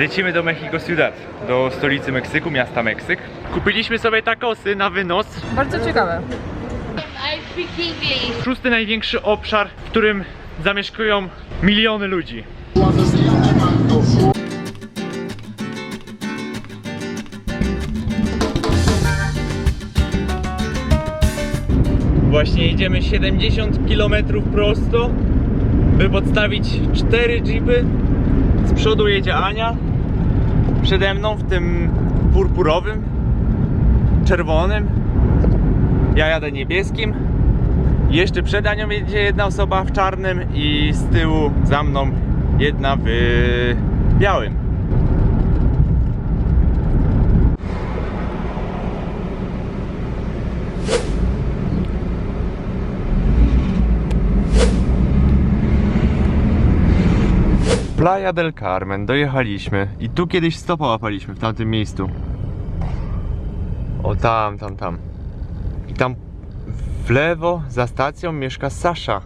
Lecimy do Mexico Ciudad, do stolicy Meksyku, miasta Meksyk. Kupiliśmy sobie takosy na wynos. Bardzo ciekawe. Szósty największy obszar, w którym zamieszkują miliony ludzi. Właśnie jedziemy 70 km prosto, by podstawić 4 jeepy. Przodu jedzie Ania, przede mną w tym purpurowym, czerwonym. Ja jadę niebieskim. Jeszcze przed Anią jedzie jedna osoba w czarnym i z tyłu za mną jedna w białym. Playa del Carmen, dojechaliśmy i tu kiedyś stopa łapaliśmy w tamtym miejscu. O tam, tam, tam. I tam w lewo za stacją mieszka Sasza.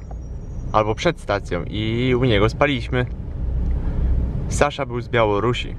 Albo przed stacją i u niego spaliśmy. Sasza był z Białorusi.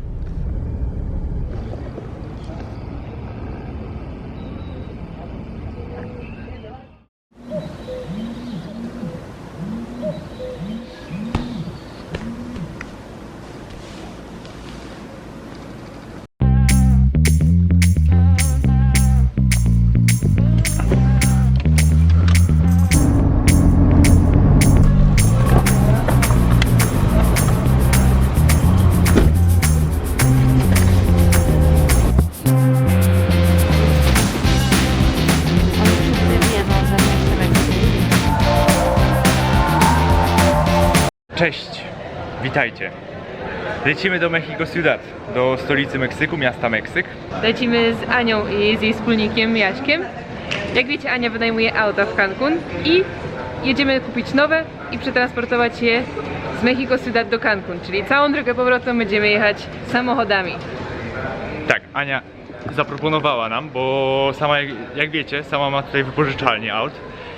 Cześć, witajcie. Lecimy do Mexico Ciudad, do stolicy Meksyku, miasta Meksyk. Lecimy z Anią i z jej wspólnikiem Jaśkiem. Jak wiecie, Ania wynajmuje auta w Cancun i jedziemy kupić nowe i przetransportować je z Mexico Ciudad do Cancun, czyli całą drogę powrotną będziemy jechać samochodami. Tak, Ania zaproponowała nam, bo sama, jak- jak wiecie, sama ma tutaj wypożyczalnię aut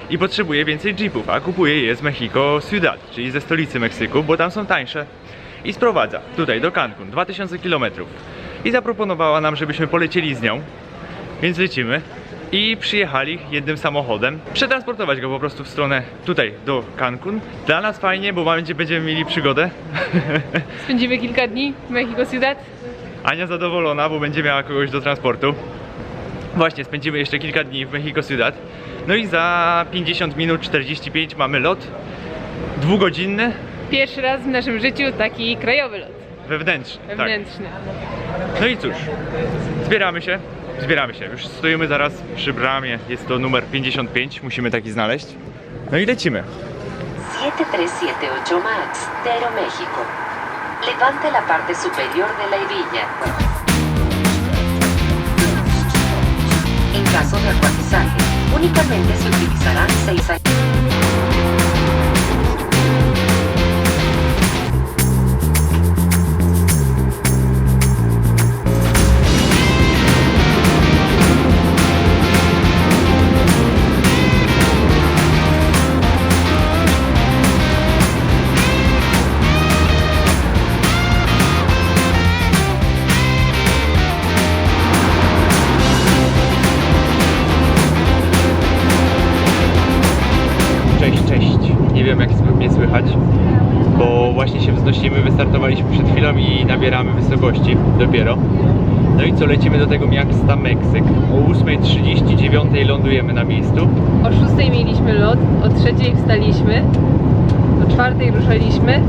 i potrzebuje więcej jeepów, a kupuje je z Mexico Ciudad, czyli ze stolicy Meksyku, bo tam są tańsze i sprowadza tutaj do Cancun, 2000 km. I zaproponowała nam, żebyśmy polecieli z nią, więc lecimy i przyjechali jednym samochodem, przetransportować go po prostu w stronę tutaj do Cancun. Dla nas fajnie, bo będzie, będziemy mieli przygodę. Spędzimy kilka dni w Mexico Ciudad. Ania zadowolona, bo będzie miała kogoś do transportu. Właśnie, spędzimy jeszcze kilka dni w Mexico Ciudad. No i za 50 minut 45 mamy lot dwugodzinny, Pierwszy raz w naszym życiu taki krajowy lot, wewnętrzny. Tak. wewnętrzny. No i cóż, zbieramy się, zbieramy się. Już stoimy zaraz przy bramie, jest to numer 55, musimy taki znaleźć. No i lecimy. 7378 Max, de Aeroméxico. Levante la parte superior de la hebilla. En caso de aterrizaje, únicamente se utilizarán seis años. Wiem jak mnie słychać, bo właśnie się wznosimy, wystartowaliśmy przed chwilą i nabieramy wysokości dopiero. No i co, lecimy do tego miasta Meksyk. O 8.39 lądujemy na miejscu. O 6 mieliśmy lot, o 3 wstaliśmy, o 4 ruszaliśmy.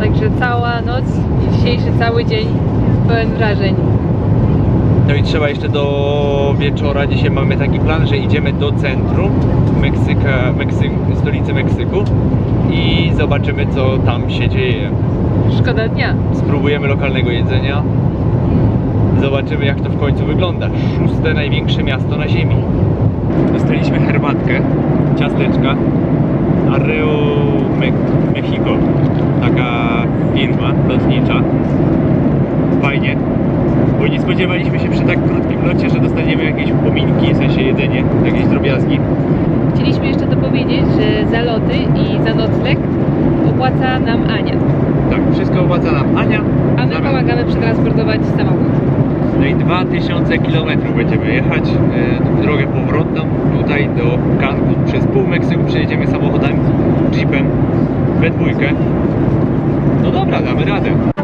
Także cała noc i dzisiejszy cały dzień pełen wrażeń. No i trzeba jeszcze do wieczora, dzisiaj mamy taki plan, że idziemy do centrum Meksyka, Meksyk, stolicy Meksyku i zobaczymy co tam się dzieje. Szkoda dnia. Spróbujemy lokalnego jedzenia. Zobaczymy jak to w końcu wygląda. Szóste największe miasto na ziemi. Dostaliśmy herbatkę, ciasteczka. Arreo Me Mexico. Taka firma lotnicza. Fajnie. Bo nie spodziewaliśmy się przy tak krótkim locie, że dostaniemy jakieś upominki, w sensie jedzenie, jakieś drobiazgi. Chcieliśmy jeszcze dopowiedzieć, że za loty i za nocleg opłaca nam Ania, Tak, wszystko opłaca nam Ania. a my pomagamy przetransportować samochód. No i 2000 km będziemy jechać e, drogę powrotną tutaj do Cancun. Przez pół Meksyku przejedziemy samochodem, jeepem, we dwójkę. No dobra, damy radę.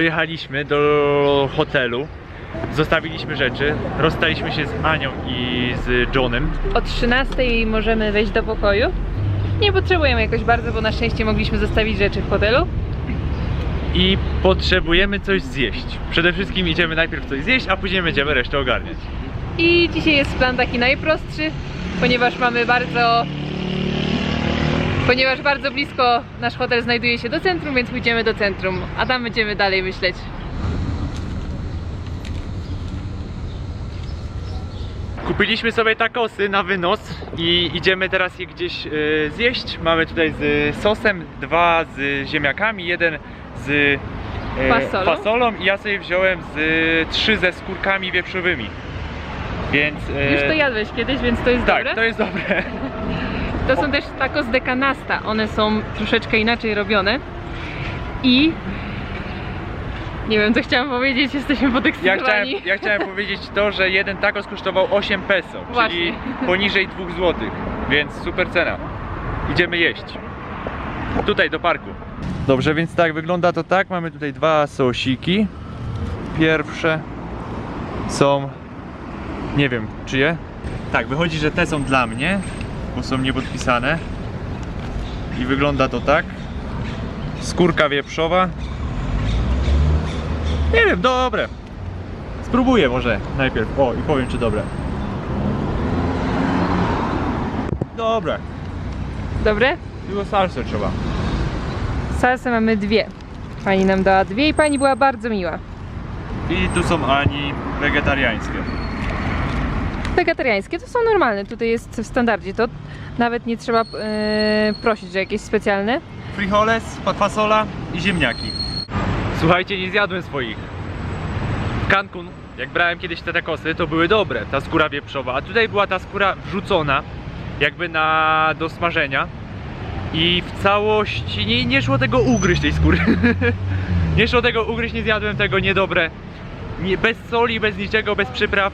Dojechaliśmy do hotelu, zostawiliśmy rzeczy, rozstaliśmy się z Anią i z Johnem. O 13 możemy wejść do pokoju. Nie potrzebujemy jakoś bardzo, bo na szczęście mogliśmy zostawić rzeczy w hotelu. i potrzebujemy coś zjeść. Przede wszystkim idziemy najpierw coś zjeść, a później będziemy resztę ogarniać. I dzisiaj jest plan taki najprostszy, ponieważ mamy bardzo. Ponieważ bardzo blisko nasz hotel znajduje się do centrum, więc pójdziemy do centrum, a tam będziemy dalej myśleć. Kupiliśmy sobie takosy na wynos i idziemy teraz je gdzieś e, zjeść. Mamy tutaj z sosem, dwa z ziemniakami, jeden z e, Fasolą. fasolą i ja sobie wziąłem z trzy ze skórkami wieprzowymi. Więc e, Już to jadłeś kiedyś, więc to jest tak, dobre. to jest dobre. To są też tacos de canasta. One są troszeczkę inaczej robione. I nie wiem, co chciałam powiedzieć, jesteśmy Ja podekscytowani. chciałem, ja chciałem powiedzieć to, że jeden tacos kosztował 8 peso, Właśnie. czyli poniżej 2 zł, więc super cena. Idziemy jeść. Tutaj do parku. Dobrze, więc tak, wygląda to tak. Mamy tutaj dwa sosiki. Pierwsze są, nie wiem, czyje? Tak, wychodzi, że te są dla mnie, bo są niepodpisane. I wygląda to tak. Skórka wieprzowa. Nie wiem, dobre. Spróbuję może najpierw. O, i powiem czy dobre. Dobre. Dobre? Tylko salsę trzeba. Salsę mamy dwie. Pani nam dała dwie i pani była bardzo miła. I tu są ani wegetariańskie. Wegetariańskie to są normalne, tutaj jest w standardzie, to nawet nie trzeba e, prosić, że jakieś specjalne. Frijoles, fasola i ziemniaki. Słuchajcie, nie zjadłem swoich. W Cancun, jak brałem kiedyś te takosy, to były dobre, ta skóra wieprzowa, a tutaj była ta skóra wrzucona, jakby na do smażenia. I w całości nie, nie szło tego ugryźć tej skóry. nie szło tego ugryźć, nie zjadłem tego niedobre. Nie, bez soli, bez niczego, bez przypraw.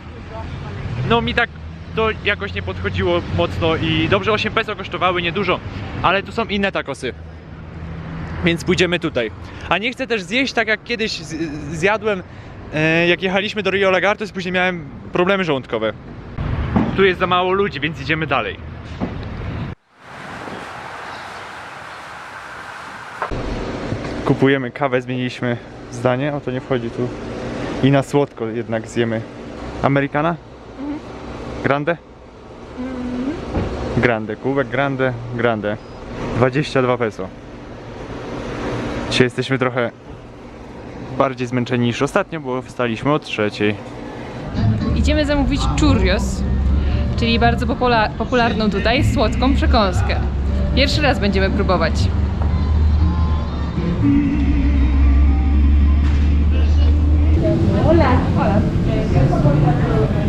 No mi tak to jakoś nie podchodziło mocno i dobrze 8 peso kosztowały, niedużo, ale tu są inne takosy. Więc pójdziemy tutaj. A nie chcę też zjeść tak jak kiedyś zjadłem, e, jak jechaliśmy do Rio Lagartos, później miałem problemy żołądkowe. Tu jest za mało ludzi, więc idziemy dalej. Kupujemy kawę, zmieniliśmy zdanie, o to nie wchodzi tu. I na słodko jednak zjemy. Americana? Grande? Grande, kubek grande, grande. 22 peso. Dzisiaj jesteśmy trochę bardziej zmęczeni niż ostatnio, bo wstaliśmy o trzeciej. Idziemy zamówić churros, czyli bardzo popula- popularną tutaj słodką przekąskę. Pierwszy raz będziemy próbować. Hola. Hola.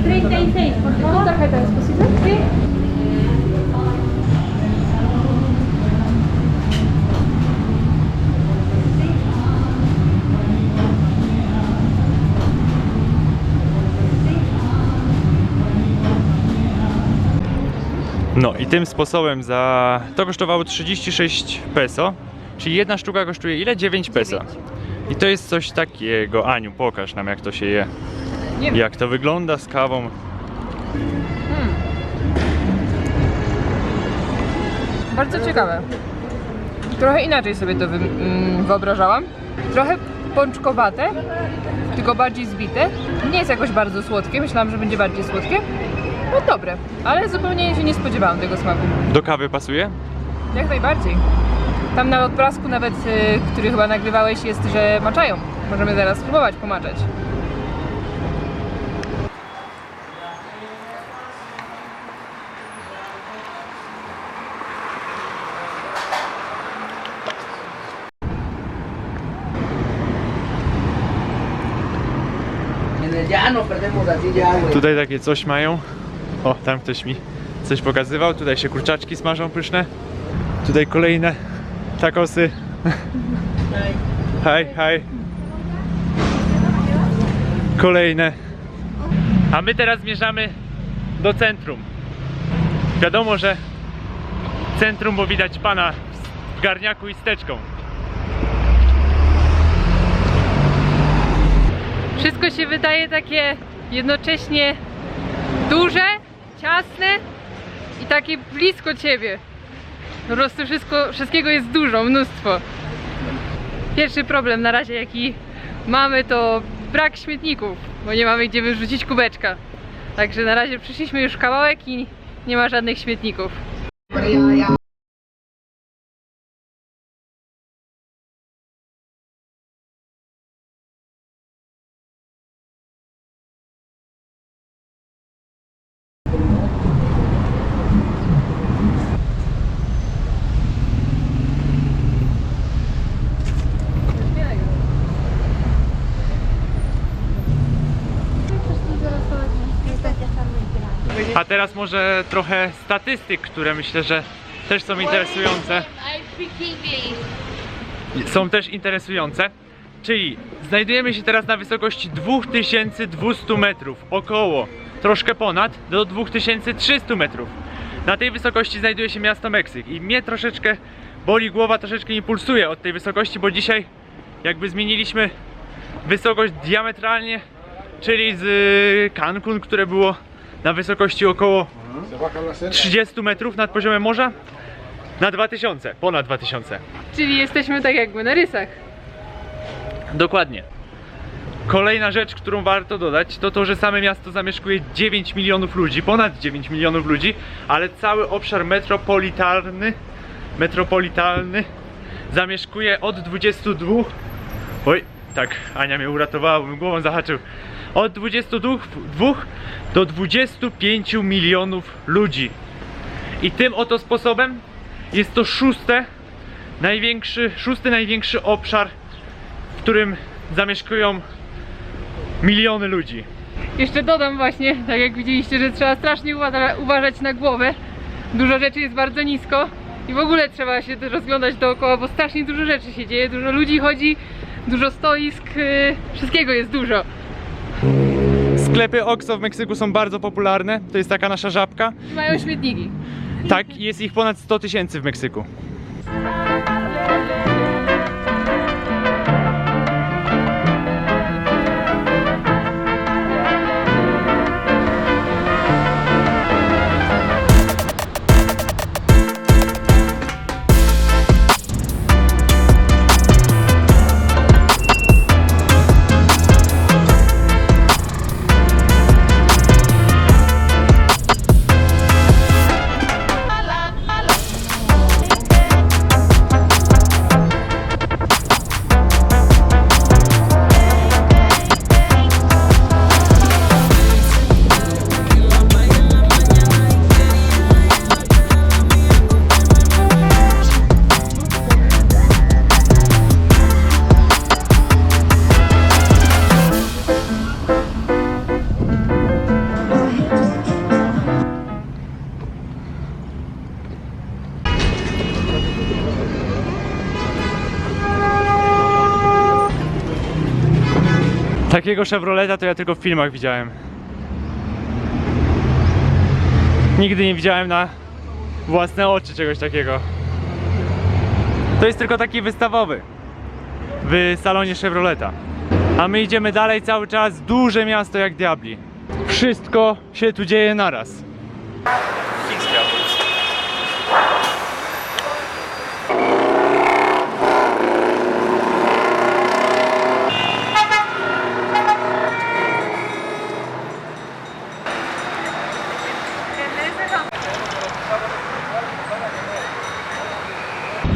36, por favor. tarjeta es posible? Sí. No i tym sposobem za... To kosztowało 36 peso, czyli jedna sztuka kosztuje ile? 9 peso. I to jest coś takiego. Aniu, pokaż nam jak to się je. Nie wiem. Jak to wygląda z kawą. Bardzo ciekawe. Trochę inaczej sobie to wy- mm, wyobrażałam. Trochę pączkowate, tylko bardziej zbite. Nie jest jakoś bardzo słodkie, myślałam, że będzie bardziej słodkie. No dobre, ale zupełnie się nie spodziewałam tego smaku. Do kawy pasuje? Jak najbardziej. Tam na odblasku nawet, y, który chyba nagrywałeś, jest, że maczają. Możemy zaraz spróbować pomaczać. Tutaj takie coś mają. O, tam ktoś mi coś pokazywał. Tutaj się kurczaczki smażą pyszne. Tutaj kolejne takosy. Hej, hej. Kolejne. A my teraz zmierzamy do centrum. Wiadomo, że centrum, bo widać pana w garniaku i steczką. Wszystko się wydaje takie jednocześnie duże, ciasne i takie blisko ciebie. Po prostu wszystko, wszystkiego jest dużo, mnóstwo. Pierwszy problem na razie jaki mamy to brak śmietników, bo nie mamy gdzie wyrzucić kubeczka. Także na razie przyszliśmy już kawałek i nie ma żadnych śmietników. A teraz może trochę statystyk, które myślę, że też są interesujące. Są też interesujące. Czyli znajdujemy się teraz na wysokości 2200 metrów, około, troszkę ponad, do 2300 metrów. Na tej wysokości znajduje się miasto Meksyk i mnie troszeczkę boli głowa, troszeczkę mi pulsuje od tej wysokości, bo dzisiaj jakby zmieniliśmy wysokość diametralnie, czyli z y, Cancun, które było na wysokości około 30 metrów nad poziomem morza, na 2000, ponad 2000. Czyli jesteśmy tak jakby na rysach. Dokładnie. Kolejna rzecz, którą warto dodać, to to, że same miasto zamieszkuje 9 milionów ludzi, ponad 9 milionów ludzi, ale cały obszar metropolitalny, metropolitalny zamieszkuje od 22. Oj, tak, Ania mnie uratowała, bo bym głową zahaczył. Od 22 do 25 milionów ludzi. I tym oto sposobem jest to szóste największy, szósty największy obszar w którym zamieszkują miliony ludzi. Jeszcze dodam właśnie, tak jak widzieliście, że trzeba strasznie uwa- uważać na głowę. Dużo rzeczy jest bardzo nisko i w ogóle trzeba się też rozglądać dookoła, bo strasznie dużo rzeczy się dzieje, dużo ludzi chodzi, dużo stoisk, yy, wszystkiego jest dużo. Sklepy OXO w Meksyku są bardzo popularne. To jest taka nasza żabka. Mają śmietniki. Tak, jest ich ponad 100 tysięcy w Meksyku. Takiego Chevroleta to ja tylko w filmach widziałem. Nigdy nie widziałem na własne oczy czegoś takiego. To jest tylko taki wystawowy w salonie Chevroleta. A my idziemy dalej cały czas, duże miasto jak diabli. Wszystko się tu dzieje naraz.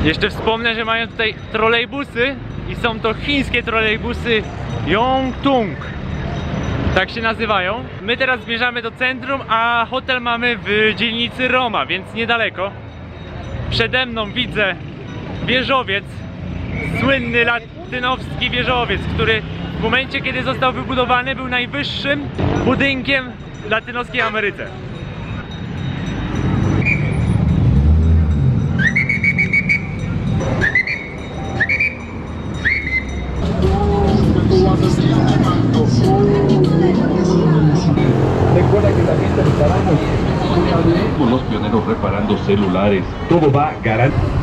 Jeszcze wspomnę, że mają tutaj trolejbusy i są to chińskie trolejbusy Yongtung. Tak się nazywają. My teraz zmierzamy do centrum, a hotel mamy w dzielnicy Roma, więc niedaleko. Przede mną widzę wieżowiec, słynny latynowski wieżowiec, który w momencie kiedy został wybudowany był najwyższym budynkiem w latynoskiej Ameryce. Recuerda que la gente estará Los pioneros reparando celulares. Todo va garantizado.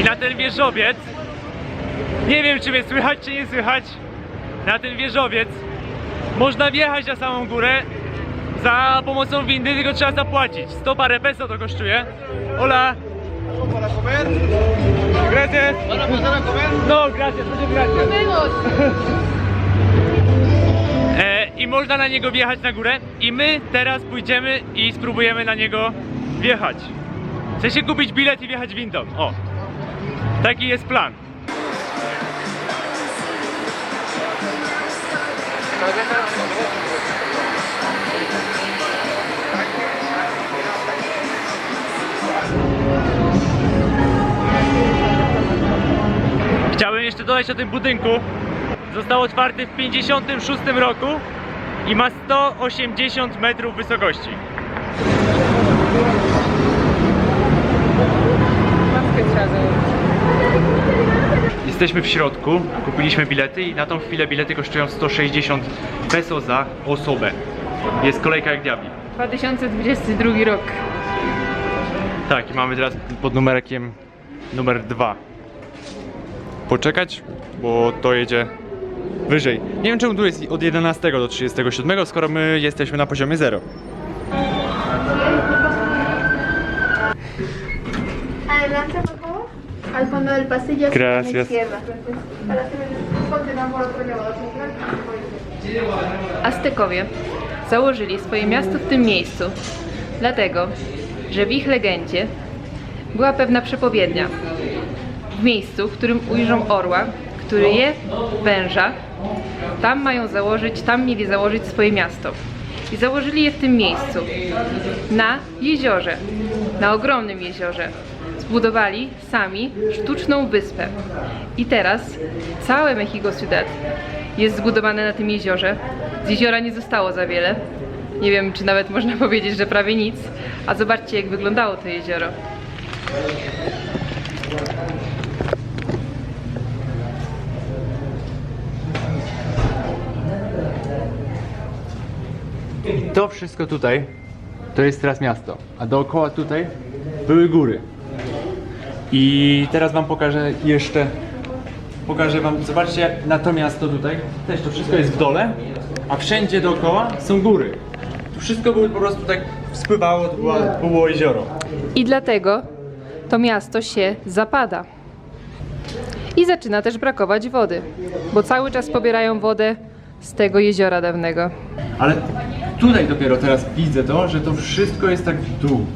I na ten wieżowiec, nie wiem czy mnie słychać czy nie słychać, na ten wieżowiec można wjechać na samą górę za pomocą windy, tylko trzeba zapłacić. 100 parę peso to kosztuje. Hola. Gracias. No, gracias, muchas gracias. I można na niego wjechać na górę i my teraz pójdziemy i spróbujemy na niego wjechać. Chce się kupić bilet i wjechać windą. O. Taki jest plan. Chciałem jeszcze dodać o tym budynku. Został otwarty w 56 roku i ma 180 metrów wysokości. Jesteśmy w środku, kupiliśmy bilety i na tą chwilę bilety kosztują 160 peso za osobę. Jest kolejka jak diabli. 2022 rok. Tak, i mamy teraz pod numerkiem numer 2. Poczekać, bo to jedzie wyżej. Nie wiem czemu tu jest od 11 do 37, skoro my jesteśmy na poziomie 0. Adelante, por favor. Al fondo del pasillo. hacia la Gracias. izquierda. Por otro central. Aztekowie założyli swoje miasto w tym miejscu, dlatego, że w ich legendzie była pewna przepowiednia. W miejscu, w którym ujrzą orła, który je węża, tam mają założyć, tam mieli założyć swoje miasto. I założyli je w tym miejscu, na jeziorze, na ogromnym jeziorze. Zbudowali sami sztuczną wyspę. I teraz całe Mexico Ciudad jest zbudowane na tym jeziorze. Z jeziora nie zostało za wiele. Nie wiem, czy nawet można powiedzieć, że prawie nic. A zobaczcie, jak wyglądało to jezioro. To wszystko tutaj to jest teraz miasto, a dookoła tutaj były góry. I teraz wam pokażę jeszcze. Pokażę wam, zobaczcie na to miasto tutaj. Też to wszystko jest w dole, a wszędzie dookoła są góry. Tu wszystko było po prostu tak spływało, to było, było jezioro. I dlatego to miasto się zapada. I zaczyna też brakować wody, bo cały czas pobierają wodę z tego jeziora dawnego. Ale tutaj dopiero teraz widzę to, że to wszystko jest tak w dół.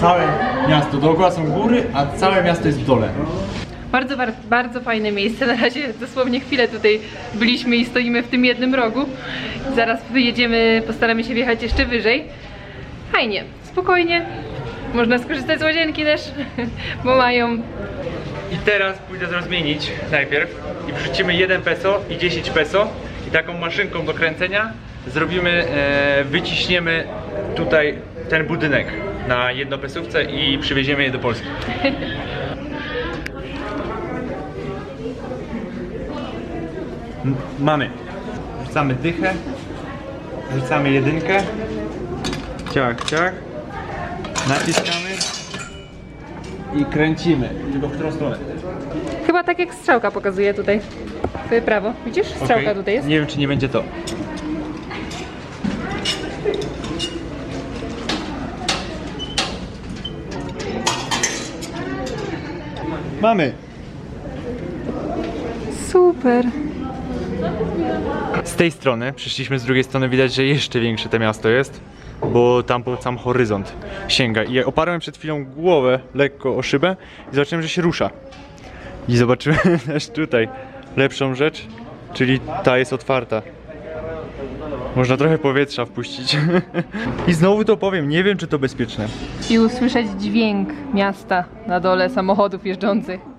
Całe miasto, dookoła są góry, a całe miasto jest w dole. Bardzo, bar- bardzo fajne miejsce. Na razie dosłownie chwilę tutaj byliśmy i stoimy w tym jednym rogu. Zaraz wyjedziemy, postaramy się wjechać jeszcze wyżej. Fajnie, spokojnie. Można skorzystać z łazienki też, bo mają I teraz pójdę rozmienić najpierw i wrzucimy 1 peso i 10 peso i taką maszynką do kręcenia zrobimy, e, wyciśniemy tutaj ten budynek na jednopesówce i przywieziemy je do Polski. M- Mamy. Wrzucamy dychę. Wrzucamy jedynkę. Ciach, ciach. Naciskamy. I kręcimy. Tylko w którą stronę? Chyba tak jak strzałka pokazuje tutaj. Twoje prawo. Widzisz? Strzałka Okej. tutaj jest. Nie wiem, czy nie będzie to. Mamy. Super. Z tej strony, przyszliśmy z drugiej strony, widać, że jeszcze większe to miasto jest, bo tam po sam horyzont sięga. I oparłem przed chwilą głowę lekko o szybę i zobaczyłem, że się rusza. I zobaczyłem też tutaj lepszą rzecz, czyli ta jest otwarta. Można trochę powietrza wpuścić. I znowu to powiem, nie wiem czy to bezpieczne. I usłyszeć dźwięk miasta na dole samochodów jeżdżących.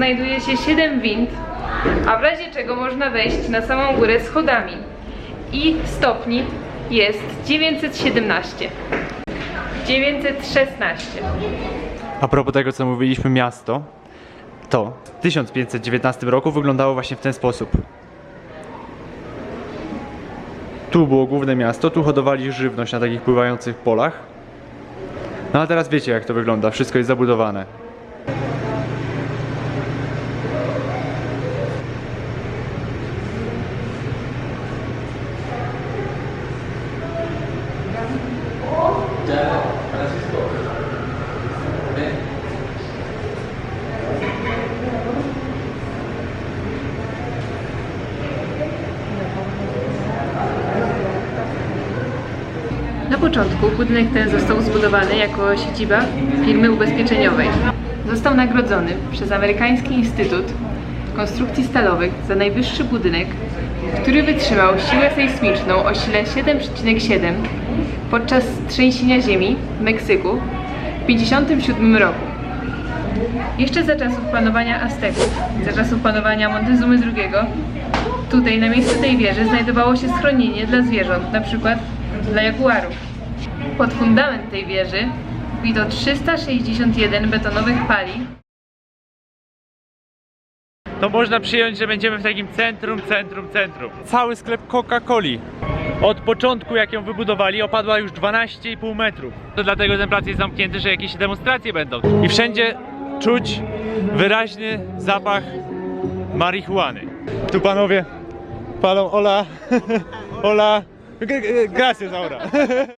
Znajduje się 7 wind, a w razie czego można wejść na samą górę schodami. I stopni jest 917. 916. A propos tego, co mówiliśmy, miasto, to w 1519 roku wyglądało właśnie w ten sposób. Tu było główne miasto, tu hodowali żywność na takich pływających polach. No a teraz wiecie, jak to wygląda, wszystko jest zabudowane. Na początku budynek ten został zbudowany jako siedziba firmy ubezpieczeniowej. Został nagrodzony przez Amerykański Instytut Konstrukcji Stalowych za najwyższy budynek, który wytrzymał siłę sejsmiczną o sile 7,7 podczas trzęsienia ziemi w Meksyku w 1957 roku. Jeszcze za czasów panowania Azteków, za czasów panowania Montezumy II, tutaj na miejscu tej wieży znajdowało się schronienie dla zwierząt, przykład dla jaguarów. Pod fundament tej wieży wbito 361 betonowych pali, To można przyjąć, że będziemy w takim centrum, centrum, centrum. Cały sklep Coca-Coli. Od początku, jak ją wybudowali, opadła już 12,5 metrów. To dlatego ten plac jest zamknięty, że jakieś demonstracje będą. I wszędzie czuć wyraźny zapach marihuany. Tu panowie palą ola, ola, gracias Aura.